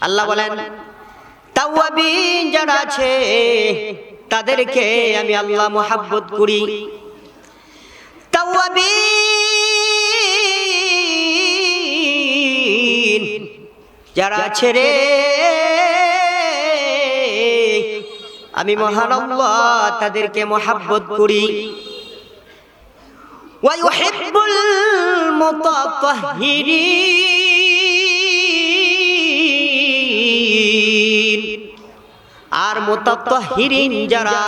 আল্লাহ বলেন তাওয়াবিন যারা আছে তাদেরকে আমি আল্লাহ মোহাব্বত করি। যারা ছেড়ে আমি মহান তাদেরকে মহাব্বত করি। আর মুতাতাহহিরিন যারা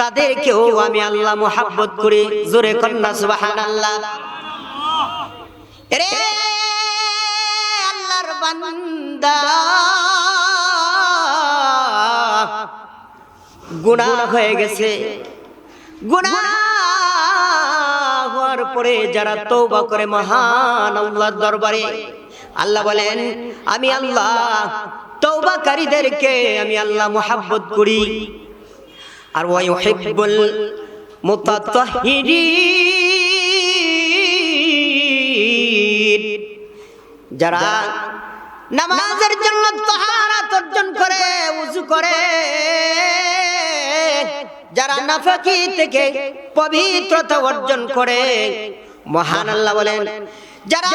তাদেরকেও আমি আল্লাহ মহাব্বত করি। জোরে কন্যা সুবহানাল্লাহ। রে আল্লাহর বান্দা। গুনাহ হয়ে গেছে। গুনাহ হওয়ার পরে যারা তৌবা করে মহান আল্লাহর দরবারে। আল্লাহ বলেন আমি আল্লাহ তৌবাকারীদেরকে আমি আল্লাহ মোহাব্বত করি। আর ওয়াই ইউহিব্বুল মুতাত্তাহিরিন যারা নামাজের জন্য তাহারাত অর্জন করে। উযু করে। যারা নাফাকি থেকে পবিত্রতা অর্জন করে। মহান আল্লাহ বলেন যারা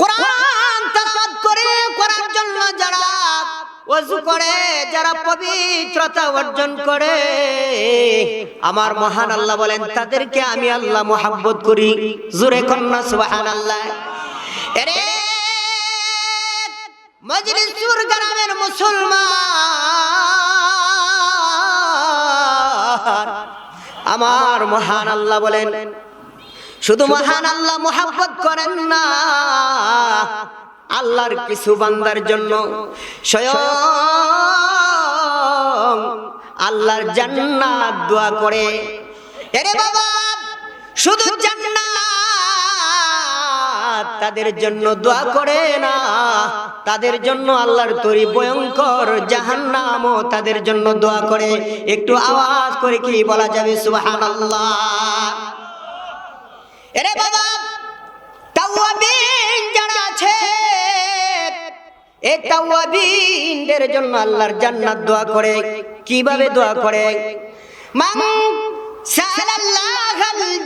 কোরআন তেলাওয়াত করে করার জন্য যারা ওযু করে যারা পবিত্রতা অর্জন করে। আমার মহান আল্লাহ বলেন তাদেরকে আমি আল্লাহ মোহাব্বত করি। জোরে কন্যা সুবহানাল্লাহ। এরে মজলিসুর গ্রামের মুসলমান। আমার মহান আল্লাহ বলেন শুধু মহান আল্লাহ মোহাব্বত করেন না আল্লাহর কিছু বান্দার জন্য স্বয়ং আল্লাহর জান্নাত দোয়া করে এরে বাবা শুধু জান্নাত তাদের জন্য দোয়া করে না। তাদের জন্য আল্লাহর তরি ভয়ঙ্কর জাহান্নামও তাদের জন্য দোয়া করে। একটু আওয়াজ করে কি বলা যাবে? সুবহানাল্লাহ। কীভাবে দোয়া করে?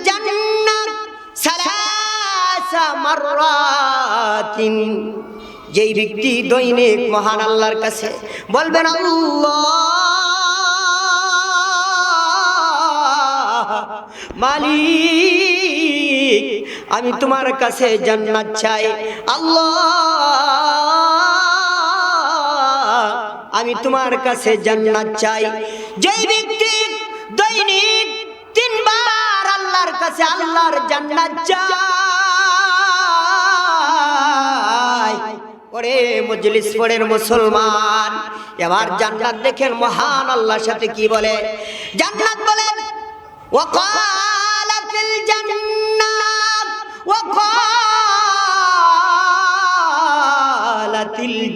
জান্নাত সালাসা মাররাতিন যেই ব্যক্তি দৈনিক মহান আল্লাহর কাছে বলবেন, আল্লাহ মালিক, আমি তোমার কাছে জান্নাত চাই। আল্লাহ, আমি তোমার কাছে জান্নাত চাই। যেই ব্যক্তি দৈনিক তিনবার আল্লাহর কাছে আল্লাহর জান্নাত চাই করে মজলিস করে মুসলমান। এবার জান্নাত দেখেন মহান আল্লাহর সাথে কি বলে? জান্নাত বলেন ওয়াকালাতিল জান্নাত ওয়াকালাতিল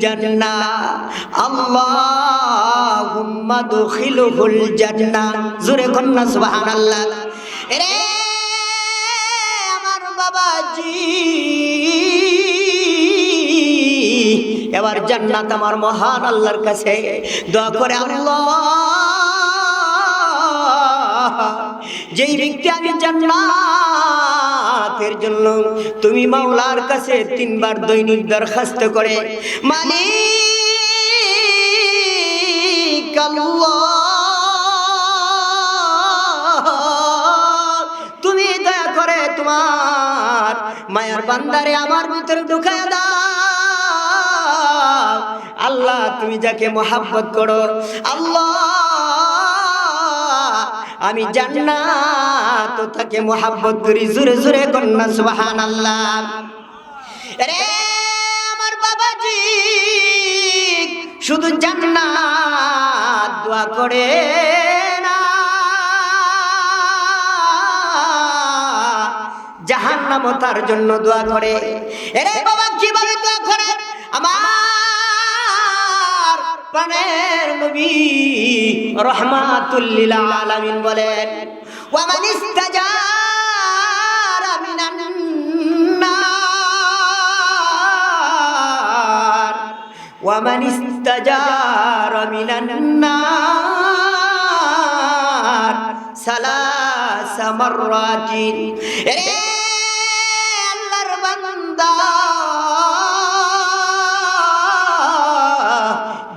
জান্নাত, আল্লাহুম্মা দুখিলুল জান্নাত। জোরে কন্না সুবহানাল্লাহ। রে আমার বাবাজি। এবার জান্নাত আমার মহান আল্লাহর কাছে। দোয়া করে আল্লাহ, যেই ব্যক্তি আমি জান্নাতের জন্য তুমি মাওলার কাছে তিনবার দৈনিক দরখাস্ত করে আল্লাহ, তুমি দয়া করে তোমার মায়ার বান্দারে আমার ভিতরে ঢুকায় দাও। আল্লাহ তুমি যাকে মোহাব্বত করো আল্লাহ আমি জান্নাত তাকে মোহাব্বত করি জোরে জোরে কন্যা সুবহানাল্লাহ। রে আমার বাবাজি শুধু জান্নাত দোয়া করে না। জাহান্নাম তার জন্য দোয়া করে। এরে বাবা কীভাবে দোয়া করে? আমার প্রাণের নবী রহমাতুল্লিল আলামিন বলেন ওয়ামান ইস্তাজারা মিনান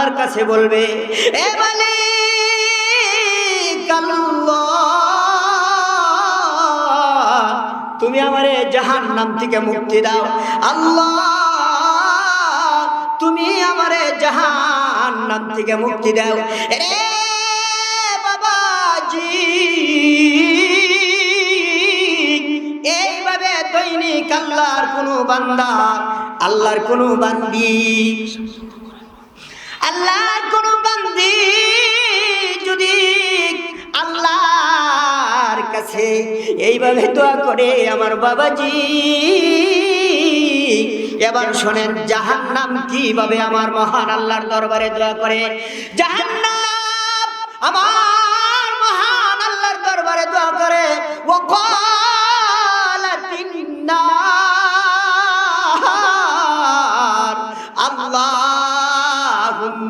আল্লাহর কাছে বলবে, এ মালিক তুমি আমারে জাহান নাম থেকে মুক্তি দাও। আল্লাহ, তুমি আমারে জাহান নাম থেকে মুক্তি দাও। রে বাবাজি, এইভাবে দৈনিক আল্লাহর কোনো বান্দা, আল্লাহর কোনো বান্দি আল্লাহর কোনো বান্দি যদি আল্লাহর কাছে এইভাবে দোয়া করে আমার বাবাজি, এবার শোনেন জাহান্নাম কীভাবে আমার মহান আল্লাহর দরবারে দোয়া করে। জাহান্নাম আমার মহান আল্লাহর দরবারে দোয়া করে। ও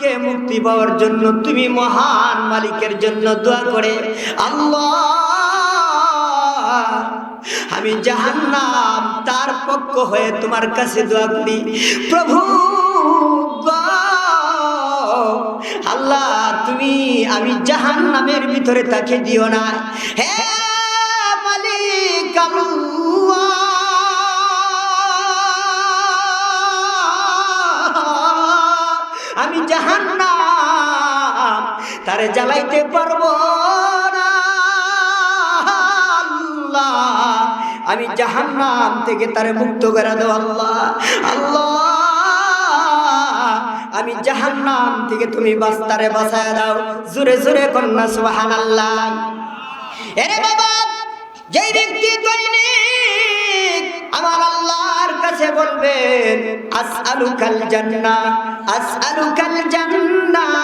থেকে মুক্তি পাওয়ার জন্য, তুমি মহান মালিকের জন্য দোয়া করে, আল্লাহ, আমি জাহান্নাম তার পক্ষ হয়ে তোমার কাছে দোয়া করি। প্রভু, আল্লাহ, তুমি, আমি জাহান্নামের ভিতরে তাকে দিও না। হে মালিক, আল্লাহ আমি জাহান্নাম, তারে জ্বালাইতে পারব না। আল্লাহ, আমি জাহান্নাম থেকে তারে মুক্ত করে দেব আল্লাহ। আল্লাহ, আমি জাহান্নাম থেকে তুমি বাস্তারে বাসায় দাও। জোরে জোরে কন্যা সুবাহান আল্লাহ এরে বাবা, যেই ব্যক্তি দৈনিক আমার আল্লাহর কাছে বলবেন, আসআলুকাল জান্নাহ আসআলুকাল জান্নাহ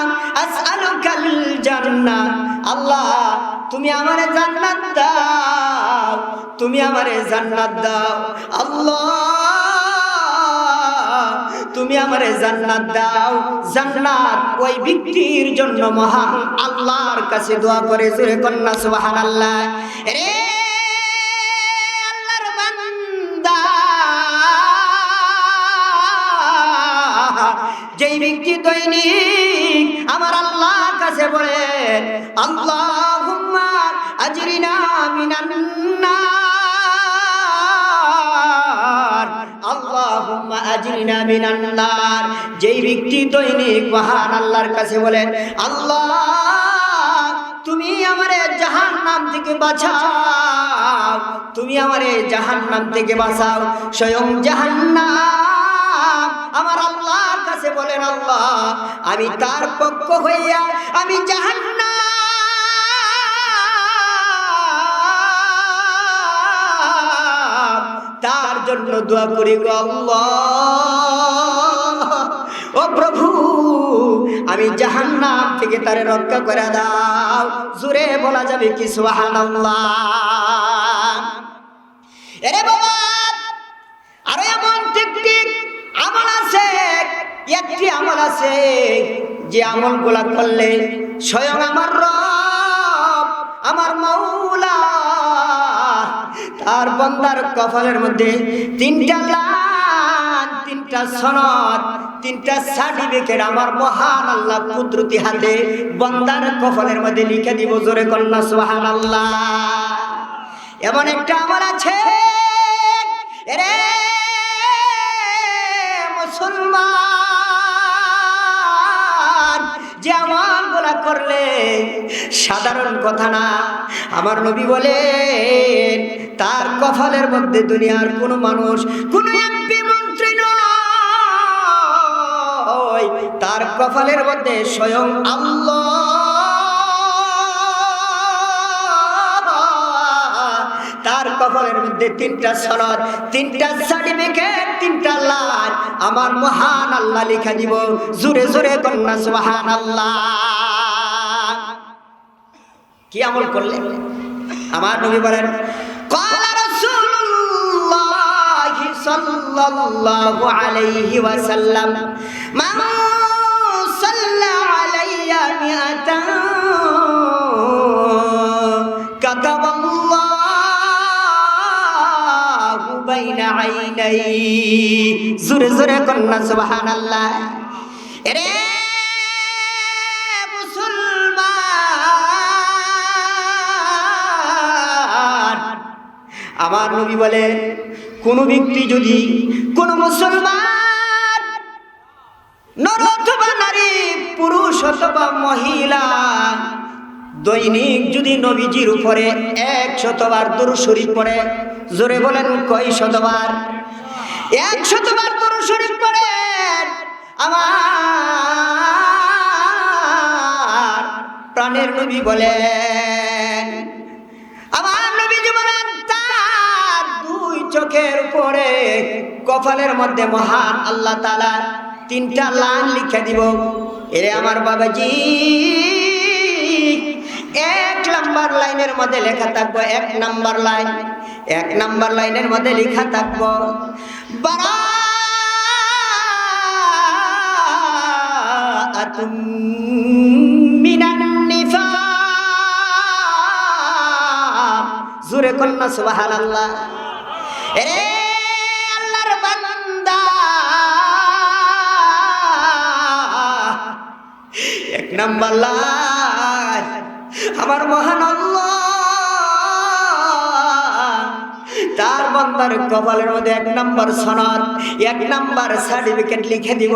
আসআলুকাল জান্নাহ। আল্লাহ, তুমি আমারে জান্নাত দাও, তুমি আমারে জান্নাত দাও। আল্লাহ, তুমি আমারে জান্নাত দাও। জান্নাত ওই ব্যক্তির জন্য মহান আল্লাহর কাছে দোয়া করে জোরে কন্যা সুবহানাল্লাহ। রে যেই ব্যক্তি দৈনিক আমার আল্লাহর কাছে বলেন আল্লাহুম্মা আজরিনা মিনান নার। আল্লাহুম্মা আজরিনা মিনান যেই ব্যক্তি দৈনিক মহান আল্লাহর কাছে বলেন আল্লাহ, তুমি আমারে জাহান্নাম থেকে বাঁচাও, তুমি আমারে জাহান্নাম থেকে বাঁচাও। স্বয়ং জাহান্নাম আমার আল্লাহর কাছে বলেন আল্লাহ। আমি তার পক্ষ হইয়া আমি জাহান্নাম। তার জন্য দোয়া করি গো আল্লাহ। ও প্রভু, আমি জাহান্নাম থেকে তারে রক্ষা করে দাও। জুড়ে বলা যাবে কি সুবহানাল্লাহ। এরে বাবা, আরও এমন ঠিক ঠিক আমল আছে একটি আমল আছে যে আমলগুলা করলে স্বয়ং আমার রব, আমার মাওলা, তার বন্দার কপালের মধ্যে তিনটা লান তিনটা সনদ, তিনটা সার্টিফিকেট আমার মহান আল্লাহ কুদরতি হাতে বন্দার কপালের মধ্যে লিখে দিব জোরে কন্যা সোহান আল্লাহ এমন একটা আমার আছে। রে যে আমার বলা করলে, সাধারণ কথা না। আমার নবী বলে তার কফালের মধ্যে দুনিয়ার কোনো মানুষ, কোন এমপি মন্ত্রী নয়। তার কফালের মধ্যে স্বয়ং আল্লাহ কবরের মধ্যে তিনটা সনদ, তিনটা সার্টিফিকেট তিনটা লাল আমার মহান আল্লাহ লিখা দিব। জোরে জোরে কন্যা সুহান আল্লাহ কি আমল করলেন? আমার নবী বলেন, কলা রসুল্লাহ সাল্লা আলাইয়া মিআতান বাইনা আইনাই জোরে জোরে কন্যা, সুবহানাল্লাহ। এরে মুসলমান, আমার নবী বলেন কোনো ব্যক্তি যদি কোনো মুসলমান, নর অথবা নারী, পুরুষ অথবা মহিলা দৈনিক যদি নবীজির উপরে এক শতবার শরীফ পড়ে, জোরে বলেন কয় শতবার? এক শতবার শরীফ পড়ে, আমার প্রাণের নবী বলেন, আমার নবীজি বলেন, তার দুই চোখের উপরে কপালের মধ্যে মহান আল্লাহ তালা তিনটা লাইন লিখে দিব। এরে আমার বাবাজি এক নাম্বার লাইনের মধ্যে লেখা থাকব, এক নাম্বার লাইন। এক নাম্বার লাইনের মধ্যে লেখা থাকব রে আল্লাহর এক নাম্বার লাইন। আমার মহান তার বন্দার কপালের মধ্যে এক নাম্বার সনদ, এক নাম্বার সার্টিফিকেট লিখে দিব।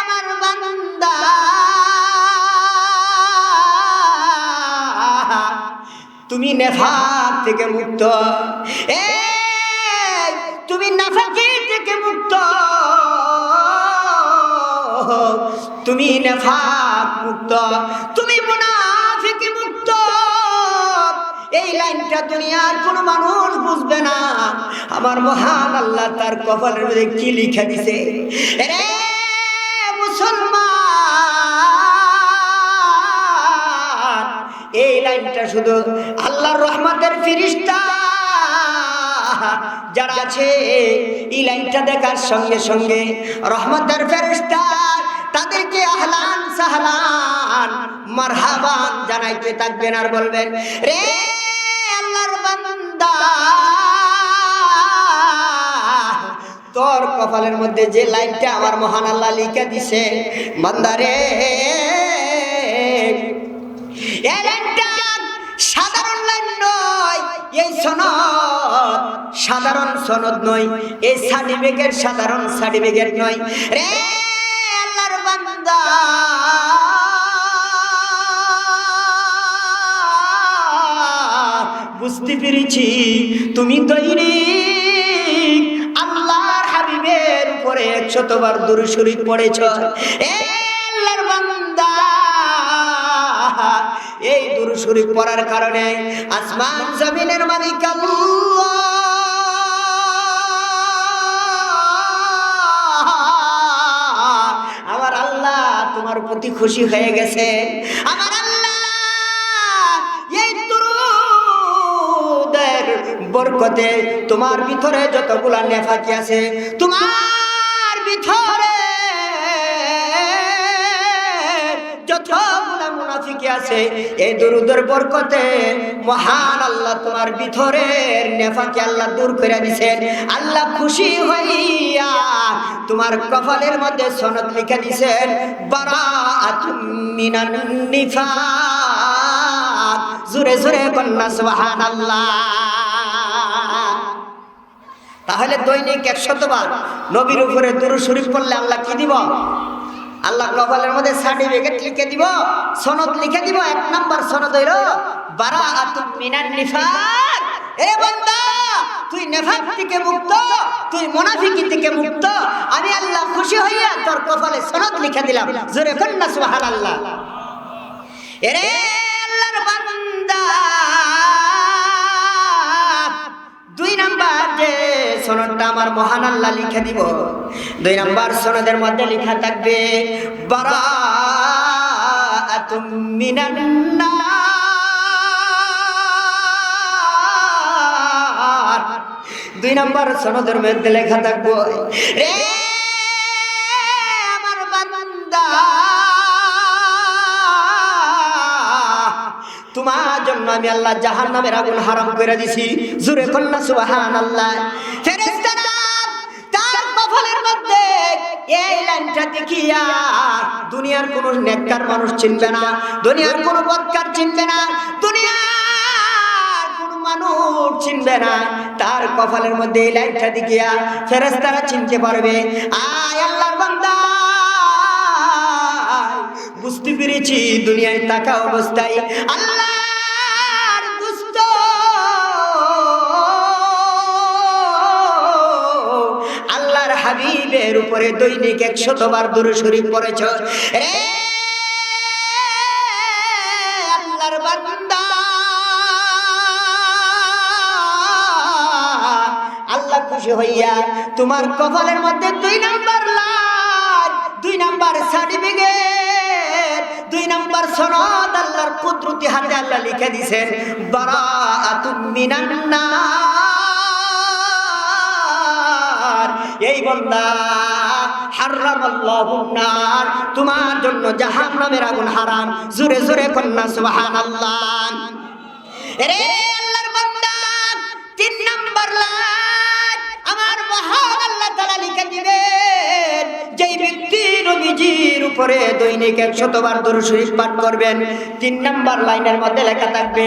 আমার বান্দা। তুমি নেফাক থেকে মুক্ত। এ, তুমি নাফাকি তুমি নেফাক মুক্ত, তুমি মুনাফিকি মুক্ত। এই লাইনটা দুনিয়ার কোনো মানুষ বুঝবে না। আমার মহান আল্লাহ তার কপালের মধ্যে কি লিখে দিছে? রে মুসলমান, এই লাইনটা শুধু আল্লাহর রহমতের ফিরিস্তা যারা আছে, এই লাইনটা দেখার সঙ্গে সঙ্গে রহমতের ফেরিস্তা তাদেরকে আহলান সাহলান, মারহাবান জানাইতে থাকবেন আর বলবেন, রে আল্লাহর বান্দা, তোর কপালের মধ্যে যে লাইনটা আমার মহান আল্লাহ লিখে দিছে বান্দারে এই সাধারণ লাইন নয়, এই সনদ সাধারণ সনদ নয়, এই সার্টিফিকেট সাধারণ সার্টিফিকেট নয়, রে বুঝতে পেরেছি, তুমি দৈনিক আল্লাহর হাবিবের উপরে একশতবার দূর শরীফ পড়েছ। এই দূর পড়ার কারণে আসমান জমিনের মালিক আল্লাহ। প্রতি খুশি হয়ে গেছে। আমার বরকতে তোমার ভিতরে যতগুলা নেফাকি আছে, তোমার ভিতরে যতগুলা মুনাফিকি আছে, এই দুরুদের বরকতে মহান আল্লাহ তোমার ভিতরের নেফাকে আল্লাহ দূর করে দিছেন। আল্লাহ খুশি হইয়া তোমার কপালের মধ্যে সনদ লিখে দিছেন নিফাক জোরে জোরে কন্যা তাহলে দৈনিক একশতবার নবীর উপরে দুরু শরীফ পড়লে আল্লাহ কি দিব? আল্লাহ কপালের মধ্যে সার্টিফিকেট লিখে দিব, সনদ লিখে দিব, এক নাম্বার সনদ হইল বারা আতুম মিনান নিফাক এ বান্দা! তুই নেফাক থেকে মুক্ত, তুই মুনাফিকি থেকে মুক্ত। আমি আল্লাহ খুশি হইয়া তোর কপালে সনদ লিখে দিলাম। জোরে কন্যা সুবহানাল্লাহ। এরে আল্লাহর বান্দা, দুই নাম্বার যে সনদটা আমার মহান আল্লাহ লিখে দিব, দুই নাম্বার সনদের মধ্যে লেখা থাকবে, বারাআতুম মিনান দুই নাম্বার সনদের মধ্যে লেখা থাকবে, রে আমার বান্দা, তোমার জন্য আমি আল্লাহ জাহান নামের আগুন হারাম করে দিছি। জুরে কন্যা সুবাহান আল্লাহ এই লাইনটা দেখিয়া দুনিয়ার কোন নেককার মানুষ চিনবে না, দুনিয়ার কোন বদকার চিনবে না মানুষ চিনবে না। তার কপালের মধ্যে এই লাইনটা দেখিয়া ফেরেশতারা চিনতে পারবে। আয় আল্লাহর বান্দা, বুঝতে পেরেছি দুনিয়ায় থাকা অবস্থায় আল্লাহর দুষ্ট আল্লাহর হাবিবের উপরে দৈনিক একশতবার দূর শরীফ পড়েছ। রে খুশি হইয়া তোমার কপালের মধ্যে দুই নাম্বার লাল দুই নাম্বার সার্টিফিকেট দুই নাম্বার সনদ আল্লাহর কুদরতি হাতে আল্লাহ লিখে দিছেন, বারাআতুম মিনান নার। এই বন্দা নার। তোমার জন্য জাহান্নামের আগুন হারাম। জোরে জোরে কন্যা, সুবহানাল্লাহ। রে আল্লাহর বান্দা, তিন নাম্বার আমার মহান আল্লাহ দিবেন যেই ব্যক্তি উপরে দৈনিক একশতবার দরুদ শরীফ পাঠ করবেন, তিন নাম্বার লাইনের মধ্যে লেখা থাকবে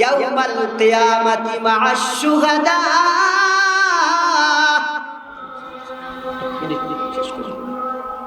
ইয়াউমাল কিয়ামাতি মা'আশ শুহাদা